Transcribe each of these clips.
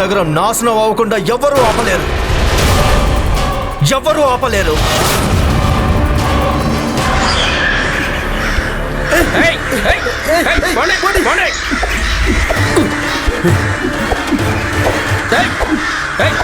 నగరం నాశనం అవ్వకుండా ఎవ్వరూ ఆపలేరు. ఎవ్వరూ ఆపలేరు. Hey!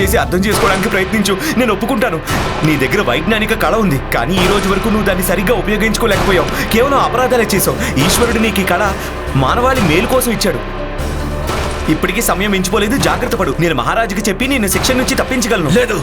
దయచేసి అర్థం చేసుకోవడానికి ప్రయత్నించు. నేను ఒప్పుకుంటాను. నీ దగ్గర వైజ్ఞానిక కళ ఉంది. కానీ ఈ రోజు వరకు నువ్వు దాన్ని సరిగ్గా ఉపయోగించుకోలేకపోయావు. కేవలం అపరాధాలే చేసావు ఈశ్వరుడు నీకు ఈ కళ మానవాళి మేలు కోసం ఇచ్చాడు. ఇప్పటికీ సమయం ఎంచిపోలేదు. జాగ్రత్త పడు. నేను మహారాజుకి చెప్పి నేను శిక్ష నుంచి తప్పించగలను. లేదు.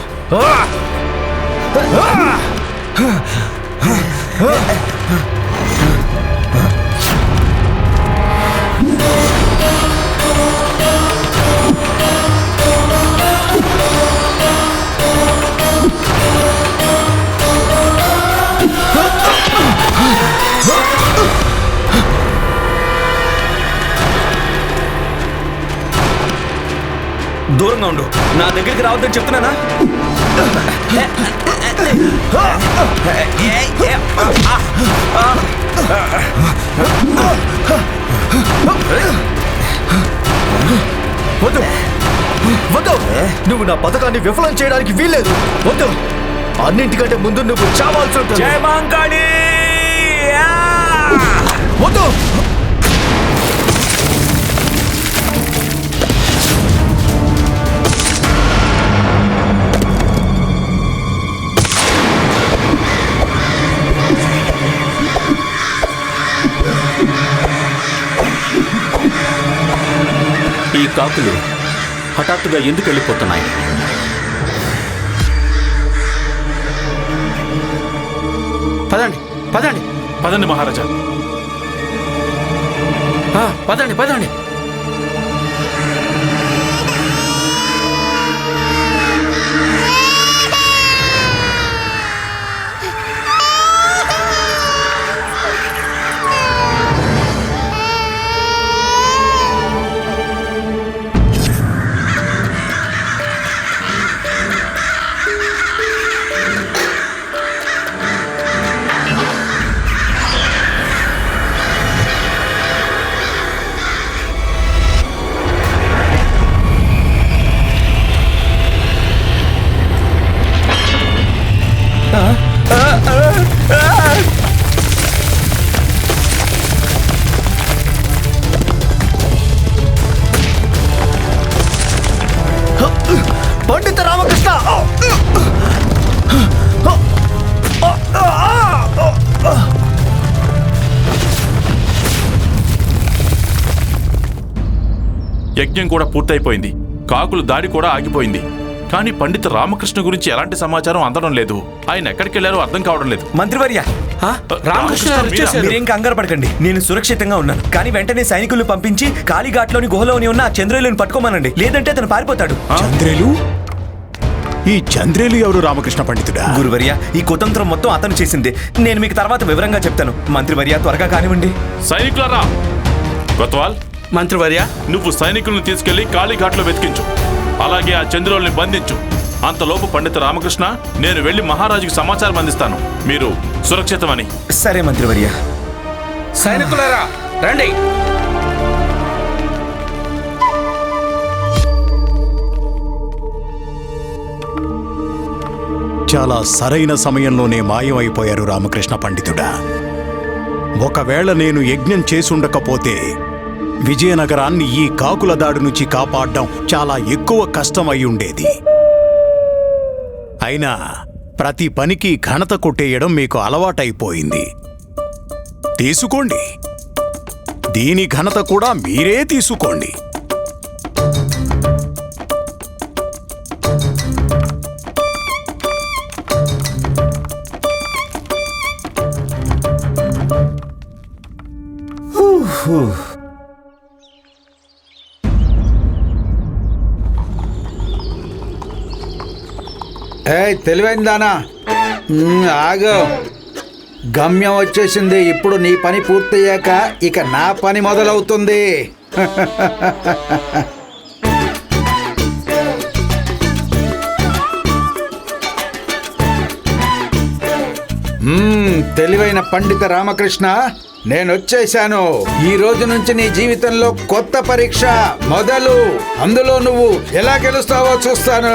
దూరంగా ఉండు. నా దగ్గరికి రావద్దని చెప్తున్నానా? వద్దు. వద్దు. నువ్వు నా పథకాన్ని విఫలం చేయడానికి వీల్లేదు. వద్దు. అన్నింటికంటే ముందు నువ్వు చావాల్సి ఉంటుంది. వద్దు. కాకులు హఠాత్తుగా ఎందుకు వెళ్ళిపోతున్నాయి? పదండి పదండి. పదండి మహారాజా. పదండి పదండి. పండిత రామకృష్ణ. యజ్ఞం కూడా పూర్తయిపోయింది. కాకులు దాడి కూడా ఆగిపోయింది. కానీ పండిత రామకృష్ణ గురించి ఎలాంటి సమాచారం అందడం లేదు. ఆయన ఎక్కడికి వెళ్ళారో అర్థం కావడం లేదు. మంత్రివర్య మీరేం కంగారు పడకండి. నేను సురక్షితంగా ఉన్నాను. కానీ వెంటనే సైనికులు పంపించి కాళీఘాట్లోని గుహలోని ఉన్న ఆ చంద్రులను పట్టుకోమనండి. లేదంటే అతను పారిపోతాడు. చంద్రేలు ఈ చంద్రేలు ఎవరు రామకృష్ణ పండితుడా? గురువర్య ఈ కుతంత్రం మొత్తం అతను చేసింది. నేను మీకు తర్వాత వివరంగా చెప్తాను. మంత్రివర్య త్వరగా కానివ్వండి. సైనికులారా గొత్వాల్ మంత్రివర్య. నువ్వు సైనికులను తీసుకెళ్ళి కాళీఘాట్లో వెతికించు. అలాగే ఆ చంద్రుల్ని బంధించు. అంతలోపు పండిత రామకృష్ణ నేను వెళ్ళి మహారాజుకి సమాచారం అందిస్తాను. మీరు సురక్షితమని. సరే మంత్రివర్య. సైనికులారా రండి. చాలా సరైన సమయంలోనే మాయమైపోయారు రామకృష్ణ పండితుడా. ఒకవేళ నేను యజ్ఞం చేసుండకపోతే విజయనగరాన్ని ఈ కాకుల దాడి నుంచి కాపాడడం చాలా ఎక్కువ కష్టం అయి ఉండేది. అయినా ప్రతి పనికి ఘనత కొట్టేయడం మీకు అలవాటైపోయింది. తీసుకోండి. దీని ఘనత కూడా మీరే తీసుకోండి. ఏయ్ తెలివైన దానా ఆగు. గమ్యం వచ్చేసింది. ఇప్పుడు నీ పని పూర్తయ్యాక ఇక నా పని మొదలవుతుంది. తెలివైన పండిత రామకృష్ణ నేను వచ్చేసాను ఈ రోజు నుంచి నీ జీవితంలో కొత్త పరీక్ష మొదలు. అందులో నువ్వు ఎలా గెలుస్తావో చూస్తాను.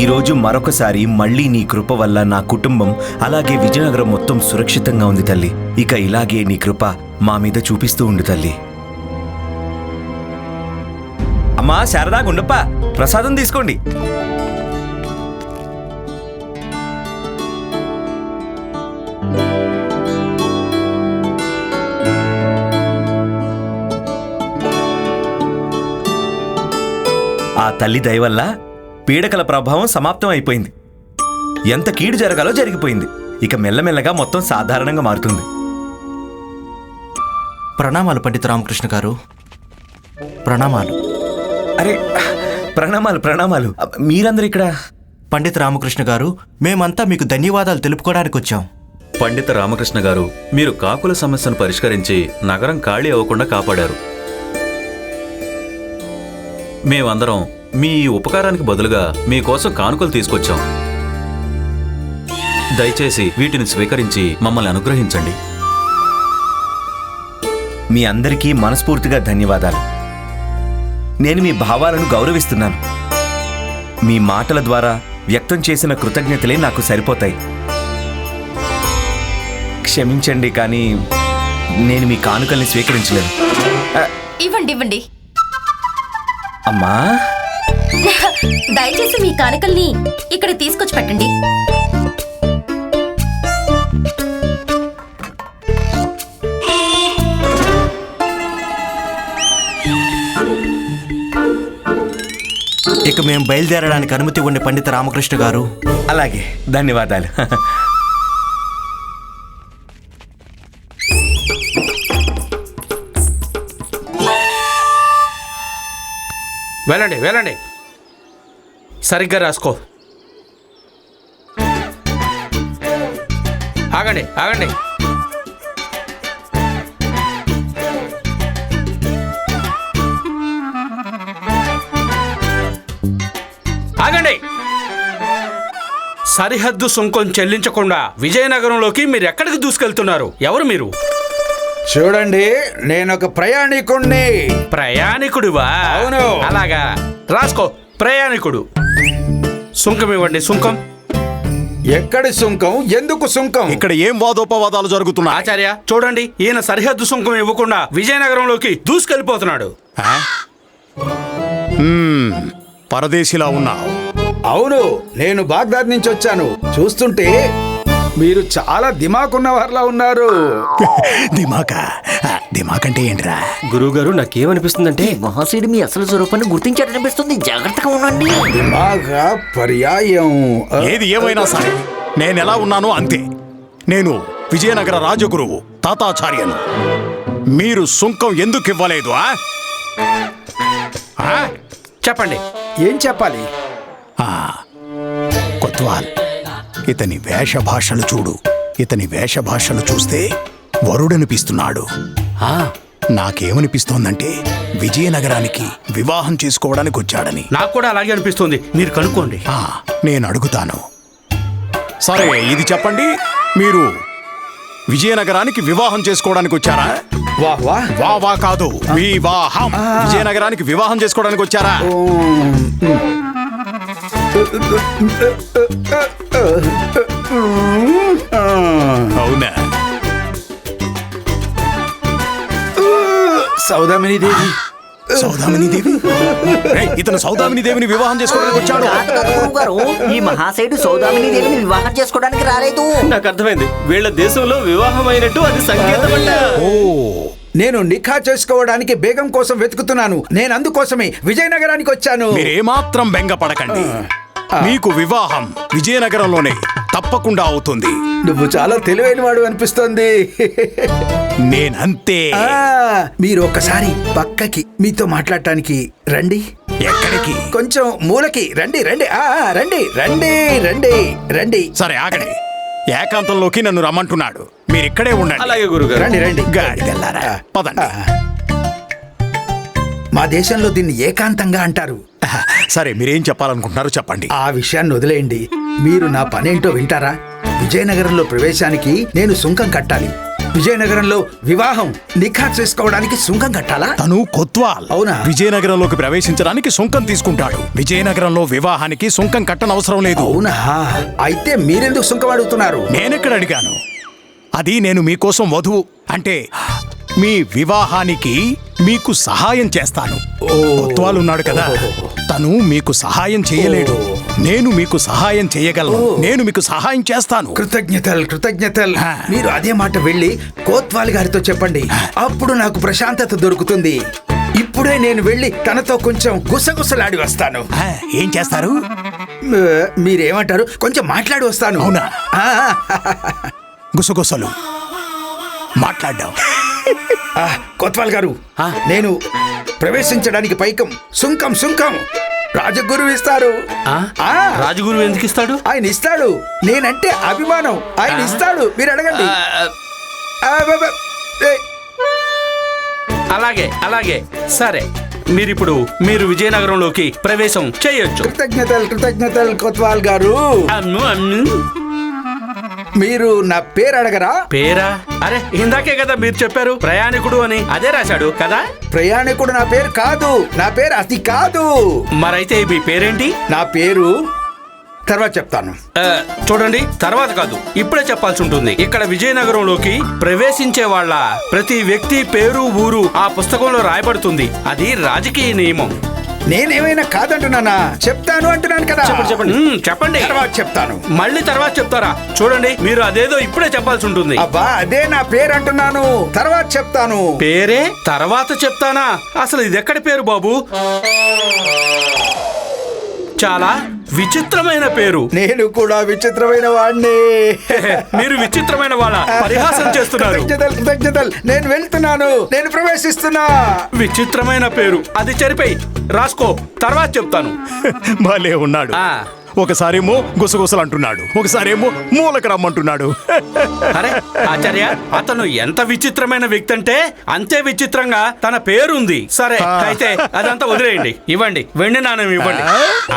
ఈరోజు మరొకసారి మళ్ళీ నీ కృప వల్ల నా కుటుంబం అలాగే విజయనగరం మొత్తం సురక్షితంగా ఉంది తల్లి. ఇక ఇలాగే నీ కృప మా మీద చూపిస్తూ ఉండు తల్లి. అమ్మా శారదా గుండప్ప ప్రసాదం తీసుకోండి. తల్లి దయ వల్ల పీడకల ప్రభావం సమాప్తం అయిపోయింది. ఎంత కీడు జరగాలో జరిగిపోయింది. ఇక మెల్లమెల్లగా మొత్తం సాధారణంగా మారుతుంది. ప్రణామాలు పండిత రామకృష్ణ గారు. ప్రణామాలు. అరే ప్రణామాలు ప్రణామాలు. మీరందరూ ఇక్కడ? పండిత రామకృష్ణ గారు మేమంతా మీకు ధన్యవాదాలు తెలుపుకోవడానికి వచ్చాం. పండిత రామకృష్ణ గారు మీరు కాకుల సమస్యను పరిష్కరించి నగరం ఖాళీ అవ్వకుండా కాపాడారు. మేమందరం మీ ఉపకారానికి బదులుగా మీకోసం కానుకలు తీసుకొచ్చాం. దయచేసి వీటిని స్వీకరించి మమ్మల్ని అనుగ్రహించండి. మీ అందరికీ మనస్ఫూర్తిగా ధన్యవాదాలు. నేను మీ భావాలను గౌరవిస్తున్నాను. మీ మాటల ద్వారా వ్యక్తం చేసిన కృతజ్ఞతలే నాకు సరిపోతాయి. క్షమించండి కానీ నేను మీ కానుకల్ని స్వీకరించలేను. ఇవ్వండి ఇవ్వండి. అమ్మా! దయచేసి మీ కానుకల్ని ఇక్కడ తీసుకొచ్చి పెట్టండి. ఇక మేము బయలుదేరడానికి అనుమతి ఇవ్వండి పండిత రామకృష్ణ గారు. అలాగే ధన్యవాదాలు. వెళ్ళండి వెళ్ళండి. సరిగ్గా రాసుకో. ఆగండి ఆగండి. ఆగండి. సరిహద్దు సుంకం చెల్లించకుండా విజయనగరంలోకి మీరు ఎక్కడికి దూసుకెళ్తున్నారు? ఎవరు మీరు? చూడండి నేను ఒక ప్రయాణికుణ్ణి. ప్రయాణికుడివా? అవును. అలాగా. రాసుకో ప్రయాణికుడు. సుంకం ఇవ్వండి సుంకం. ఎక్కడి సుంకం? ఎందుకు సుంకం? ఇక్కడ ఏం వాదోపవాదాలు జరుగుతున్నాయి? ఆచార్య చూడండి ఈయన సరిహద్దు సుంకం ఇవ్వకుండా విజయనగరంలోకి? మ్మ్, పరదేశిలా ఉన్నావు. అవును నేను బాగ్దాద్ నుంచి వచ్చాను. చూస్తుంటే మీరు చాలా దిమాకున్న వారిలా ఉన్నారు. దిమాక? ఆ, దిమాక్ అంటే ఏంట్రా? గురువుగారు నాకేమనిపిస్తుందంటే మహాశయుడు మీ అసలు స్వరూపాన్ని గుర్తించాడనిపిస్తుంది. జాగ్రత్తగా ఉండండి. బాగా పర్యాయం. ఏది ఏమైనా సరే నేను ఎలా ఉన్నానో అంతే. నేను విజయనగర రాజగురువు తాతాచార్యను. మీరు సుంకం ఎందుకు ఇవ్వలేదు? చెప్పండి ఏం చెప్పాలి? ఆ, కొత్వాల్. ఇతని వేషభాషలు చూడు. ఇతని వేషభాషలు చూస్తే వరుడనిపిస్తున్నాడు. నాకేమనిపిస్తోందంటే విజయనగరానికి వివాహం చేసుకోవడానికి వచ్చాడని నాకు కూడా అలాగే అనిపిస్తుంది. మీరు కనుక్కోండి. ఆ, నేను అడుగుతాను సరే ఇది చెప్పండి. మీరు విజయనగరానికి వివాహం చేసుకోవడానికి వచ్చారా వా. వా కాదు. వివాహం. విజయనగరానికి వివాహం చేసుకోవడానికి వచ్చారా అవునా? సౌదామిని దేవి. సౌదామిని దేవి? రేయ్, ఇతను సౌదామిని దేవిని వివాహం చేసుకోవడానికి వచ్చాడు. గురువుగారు ఈ మహాశయుడు సౌదామిని దేవిని వివాహం చేసుకోవడానికి రాలేదు. నాకు అర్థమైంది. వీళ్ళ దేశంలో వివాహం అయినట్టు అది సంకేతం ఓ నేను నిఖా చేసుకోవడానికి బేగం కోసం వెతుకుతున్నాను. నేను అందుకోసమే విజయనగరానికి వచ్చాను. మీరేమాత్రం బెంగ పడకండి మీకు వివాహం విజయనగరంలోనే తప్పకుండా అవుతుంది. నువ్వు చాలా తెలివైన వాడు అనిపిస్తోంది. నేనంతే. ఆ, మీరు ఒక్కసారి పక్కకి మీతో మాట్లాడటానికి రండి. ఎక్కడికి? కొంచెం మూలకి రండి రండి. ఆ, ఆ, రండి రండి రండి రండి. సరే ఆగండి. ఏకాంతంలోకి నన్ను రమ్మంటున్నాడు. మీరు ఇక్కడే ఉండండి. అలాగే గురుగారు. రండి రండి. గాడిదెల్లారా? పదండి. మా దేశంలో దీన్ని ఏకాంతంగా అంటారు. సరే మీరేం చెప్పాలనుకుంటున్నారో చెప్పండి. ఆ విషయాన్ని వదిలేయండి. మీరు నా పనేంటో వింటారా? విజయనగరంలో ప్రవేశానికి నేను సుంకం కట్టాలి. విజయనగరంలో వివాహం నిఖా చేసుకోవడానికి సుంకం కట్టాలా? తను కొత్వాల్. అవునా? విజయనగరంలోకి ప్రవేశించడానికి సుంకం తీసుకుంటాడు. విజయనగరంలో వివాహానికి సుంకం కట్టనవసరం లేదు. అవునా? అయితే మీరెందుకు సుంకం అడుగుతున్నారు? నేనెక్కడ అడిగాను? అది నేను మీకోసం వధువు. అంటే మీ వివాహానికి మీకు సహాయం చేస్తాను. కొత్వాల్ ఉన్నాడు కదా. తను మీకు సహాయం చేయలేడు. నేను మీకు సహాయం చేయగలను. నేను మీకు సహాయం చేస్తాను. కృతజ్ఞతలు కృతజ్ఞతలు. మీరు అదే మాట వెళ్ళి కోత్వాల్ గారితో చెప్పండి. అప్పుడు నాకు ప్రశాంతత దొరుకుతుంది. ఇప్పుడే నేను వెళ్ళి తనతో కొంచెం గుసగుసలాడి వస్తాను. ఏం చేస్తారు? మీరేమంటారు? కొంచెం మాట్లాడి వస్తాను. అవునా? గుసగుసలు. మాట్లాడ్డాం ఆ, కోత్వాల్ గారు నేను ప్రవేశించడానికి పైకం. సుంకం సుంకం. రాజగురు ఇస్తారు. రాజగురు ఎందుకు ఇస్తాడు? ఆయన ఇస్తాడు. నేనంటే అభిమానం. ఆయన ఇస్తాడు. మీరు అడగండి. అలాగే అలాగే. సరే. మీరిప్పుడు మీరు విజయనగరంలోకి ప్రవేశం చేయొచ్చు. కృతజ్ఞతలు కృతజ్ఞతలు కొత్వాల్ గారు. మీరు నా పేరు అడగరా? పేరా? అరే ఇందాకే కదా మీరు చెప్పారు ప్రయాణికుడు అని. అదే రాశాడు కదా? ప్రయాణికుడు నా పేరు కాదు. నా పేరు అది కాదు. మరైతే మీ పేరేంటి? నా పేరు తర్వాత చెప్తాను. ఆ, చూడండి తర్వాత కాదు. ఇప్పుడే చెప్పాల్సి ఉంటుంది. ఇక్కడ విజయనగరంలోకి ప్రవేశించే వాళ్ళ ప్రతి వ్యక్తి పేరు ఊరు ఆ పుస్తకంలో రాయబడుతుంది. అది రాజకీయ నియమం. నేనేమైనా కాదంటున్నానా? చెప్తాను అంటున్నాను కదా. చెప్పండి మ్మ్, చెప్పండి. తర్వాత చెప్తాను. మళ్ళీ తర్వాత చెప్తారా? చూడండి మీరు అదేదో ఇప్పుడే చెప్పాల్సి ఉంటుంది. అబ్బా అదే నా పేరు అంటున్నాను తర్వాత చెప్తాను. పేరే? తర్వాత చెప్తానా? అసలు ఇది ఎక్కడి పేరు బాబు? చాలా విచిత్రమైన పేరు. నేను కూడా విచిత్రమైన వాడిని మీరు విచిత్రమైన వాళ్ళ పరిహాసం చేస్తున్నారు. కృతజ్ఞతలు కృతజ్ఞతలు నేను వెళ్తున్నాను. నేను ప్రవేశిస్తున్నా. విచిత్రమైన పేరు. అది చెరిపోయి. రాసుకో. తర్వాత చెప్తాను. భలే ఉన్నాడు. ఆ. ఒకసారేమో గుసగుసలు అంటున్నాడు ఒకసారేమో మూలక రమ్మంటున్నాడు. అరే ఆచార్య అతను ఎంత విచిత్రమైన వ్యక్తి అంటే అంతే విచిత్రంగా తన పేరుంది. సరే అయితే అదంతా వదిలేయండి. ఇవ్వండి వెండి నాణ్యం ఇవ్వండి.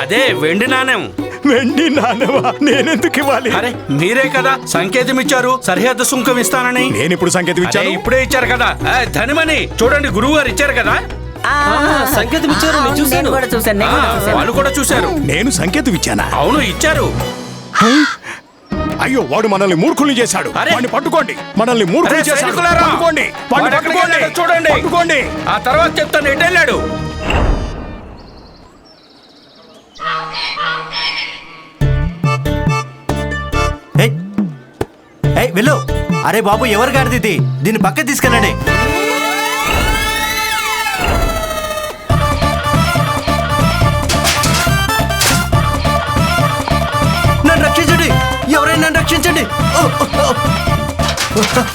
అదే వెండి నాణ్యం వెండి నానవా నేనెందుకు ఇవ్వాలి? అరే మీరే కదా సంకేతం ఇచ్చారు సరిహద్దు సుంకం ఇస్తానని. నేను ఇప్పుడు సంకేతం అరే, ఇచ్చాను ఇప్పుడే ఇచ్చారు కదా. ఆ, ధనిమని చూడండి గురువు గారు ఇచ్చారు కదా. సంకేతం ఇచ్చారు నేను చూశాను. కూడా చూశాను వాళ్ళు కూడా చూశారు. నేను సంకేతం ఇచ్చానా? అవును ఇచ్చారు. అయ్యో వాడు మనల్ని మూర్ఖుల్ని చేశాడు. అరే! వాడిని పట్టుకోండి. మనల్ని అరే, మూర్ఖుల్ని చేశాడు. సైనికులారా! పట్టుకోండి. వాడిని వాడు ఎక్కడికి పట్టుకోండి. వెళ్ళాడో చూడండి. పట్టుకోండి. ఆ తర్వాత చెప్తాను ఎటు వెళ్ళాడు. ఏయ్ వెళ్ళు. అరే బాబు ఎవరు గాడిది ఇది దీన్ని పక్క తీసుకెళ్ళండి.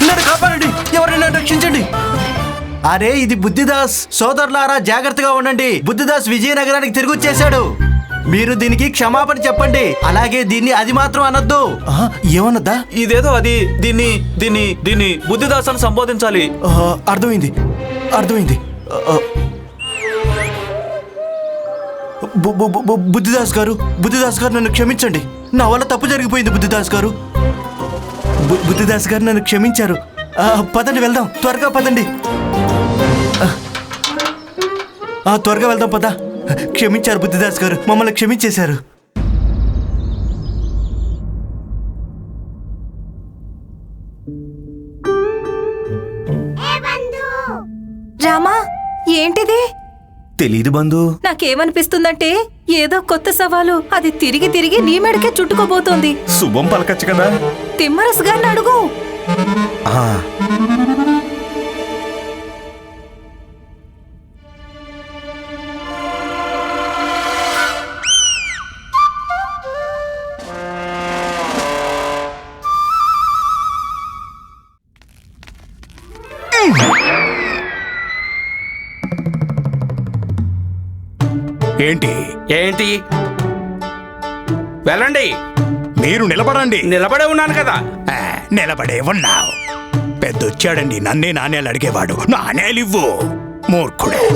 నన్ను కాపాడండి. ఎవరైనా నన్ను రక్షించండి. అరే ఇది బుద్ధిదాస్. సోదరులారా జాగ్రత్తగా ఉండండి. బుద్ధిదాస్ విజయనగరానికి తిరిగి వచ్చేసాడు మీరు దీనికి క్షమాపణ చెప్పండి. అలాగే దీన్ని అది మాత్రం అనొద్దు. ఆహా, ఏమన్నద్దా ఇదేదో అది. దీన్ని దీన్ని దీన్ని బుద్ధిదాసాన్ని సంబోధించాలి. ఆ, అర్థమైంది. అర్థమైంది. ఆ, ఆ. బు- బు- బు- బు- బుద్ధిదాస్ గారు బుద్ధిదాస్ గారు నన్ను క్షమించండి. నా వల్ల తప్పు జరిగిపోయింది బుద్ధిదాస్ గారు. బు- బుద్ధిదాస్ గారు నన్ను క్షమించారు. ఆ, పదండి వెళ్దాం. త్వరగా పదండి. ఆ. ఆ, త్వరగా వెళ్దాం పద. క్షమించారు బుద్ధిదాస్ గారు. మమ్మల్ని క్షమించేశారు. రామా ఏంటిది? తెలీదు బంధు. నాకేమనిపిస్తుందంటే ఏదో కొత్త సవాలు. అది తిరిగి తిరిగి నీ మెడకే చుట్టుకోబోతోంది. శుభం పలకచ్చు కదా. తిమ్మరస్ గారిని అడుగు. ఆ, ఏంటి? ఏంటి? వెళ్ళండి. మీరు నిలబడండి. నిలబడే ఉన్నాను కదా. ఆ, నిలబడే ఉన్నావు. పెద్దొచ్చాడండి నన్నే నాణేలు అడిగేవాడు. నాణేలివ్వు మూర్ఖుడే.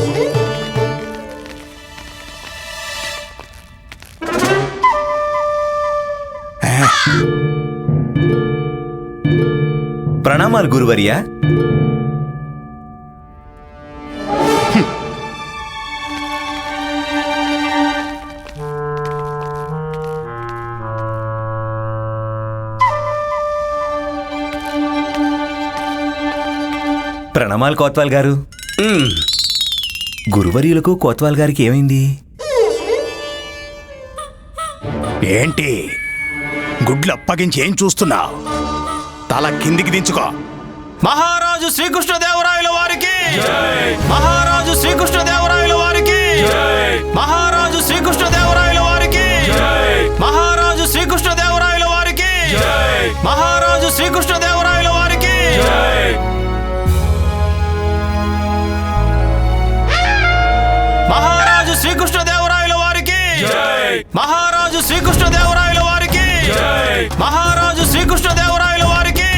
ప్రణామాలు గురువర్యా. ప్రణామాలు కోత్వాల్ గారు. గురువర్యులకు కోత్వాల్ గారికి ఏమైంది? ఏంటి? గుడ్లు అప్పగించి ఏం చూస్తున్నావు? తల కిందికి దించుకో. మహారాజు శ్రీకృష్ణదేవరాయల వారికి! మహారాజు శ్రీకృష్ణదేవరాయల వారికి! మహారాజు శ్రీకృష్ణదేవరాయల వారికి! మహారాజు శ్రీకృష్ణదేవరాయల వారికి! మహారాజు శ్రీకృష్ణదేవరాయల శ్రీకృష్ణదేవరాయల వారికి. మహారాజు శ్రీకృష్ణదేవరాయల వారికి. మహారాజు శ్రీకృష్ణదేవరాయల వారికి.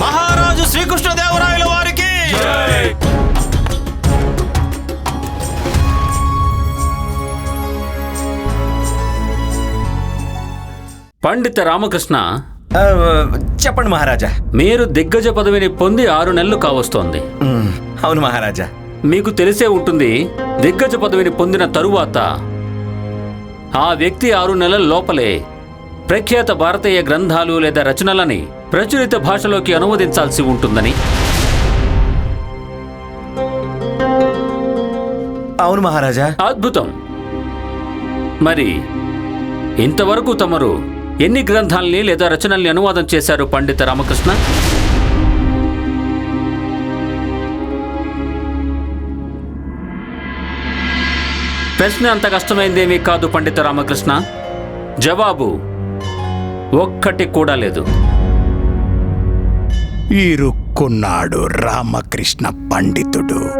మహారాజు శ్రీకృష్ణదేవరాయల వారికి. పండిత రామకృష్ణ చెప్పండి మహారాజా. మీరు దిగ్గజ పదవిని పొంది ఆరు నెలలు కావస్తోంది. అవును మహారాజా. మీకు తెలిసే ఉంటుంది దిగ్గజ పదవిని పొందిన తరువాత ఆ వ్యక్తి ఆరు నెలల లోపలే ప్రఖ్యాత భారతీయ గ్రంథాలు లేదా రచనలని ప్రచురిత భాషలోకి అనువదించాల్సి ఉంటుందని. అవును మహారాజా. అద్భుతం. మరి ఇంతవరకు తమరు ఎన్ని గ్రంథాలని లేదా రచనల్ని అనువాదం చేశారు పండిత రామకృష్ణ? ప్రశ్న అంత కష్టమైందేమీ కాదు పండిత రామకృష్ణ. జవాబు ఒక్కటి కూడా లేదు. ఇరుక్కున్నాడు రామకృష్ణ పండితుడు.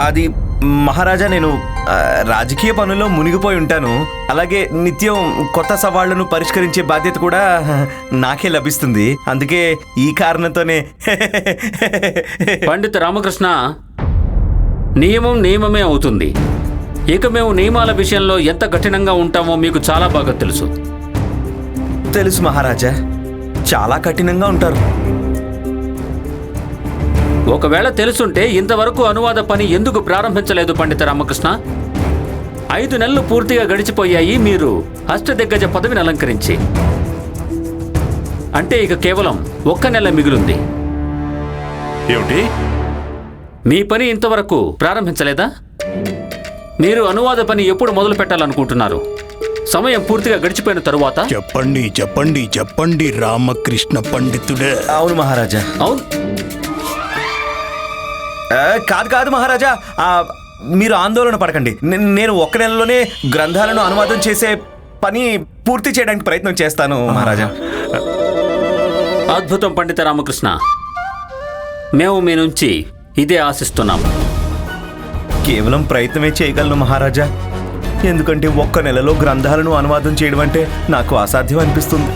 అది మహారాజా నేను ఆ, రాజకీయ పనుల్లో మునిగిపోయి ఉంటాను. అలాగే నిత్యం కొత్త సవాళ్ళను పరిష్కరించే బాధ్యత కూడా నాకే లభిస్తుంది. అందుకే ఈ కారణంతోనే పండిత రామకృష్ణ నియమం నియమమే అవుతుంది. ఇక మేము నియమాల విషయంలో ఎంత కఠినంగా ఉంటామో మీకు చాలా బాగా తెలుసు. తెలుసు మహారాజా. చాలా కఠినంగా ఉంటారు. ఒకవేళ తెలుసుంటే ఇంతవరకు అనువాద పని ఎందుకు ప్రారంభించలేదు పండిత రామకృష్ణ? ఐదు నెలలు పూర్తిగా గడిచిపోయాయి మీరు అష్టదిగ్గజ పదవిని అలంకరించి. అంటే ఇక కేవలం ఒక్క నెల మిగిలింది. ఏమిటి? మీ పని ఇంతవరకు ప్రారంభించలేదా? మీరు అనువాద పని ఎప్పుడు మొదలు పెట్టాలనుకుంటున్నారు? సమయం పూర్తిగా గడిచిపోయిన తరువాత? చెప్పండి చెప్పండి చెప్పండి రామకృష్ణ పండితుడే. అవును మహారాజా. అవును. ఆ, కాదు కాదు మహారాజా. ఆ, మీరు ఆందోళన పడకండి. నే- నేను ఒక్క నెలలోనే గ్రంథాలను అనువాదం చేసే పని పూర్తి చేయడానికి ప్రయత్నం చేస్తాను మహారాజా. అద్భుతం పండిత రామకృష్ణ. మేము మీ నుంచి ఇదే ఆశిస్తున్నాము. కేవలం ప్రయత్నమే చేయగలను మహారాజా. ఎందుకంటే ఒక్క నెలలో గ్రంథాలను అనువాదం చేయడం అంటే నాకు అసాధ్యం అనిపిస్తుంది.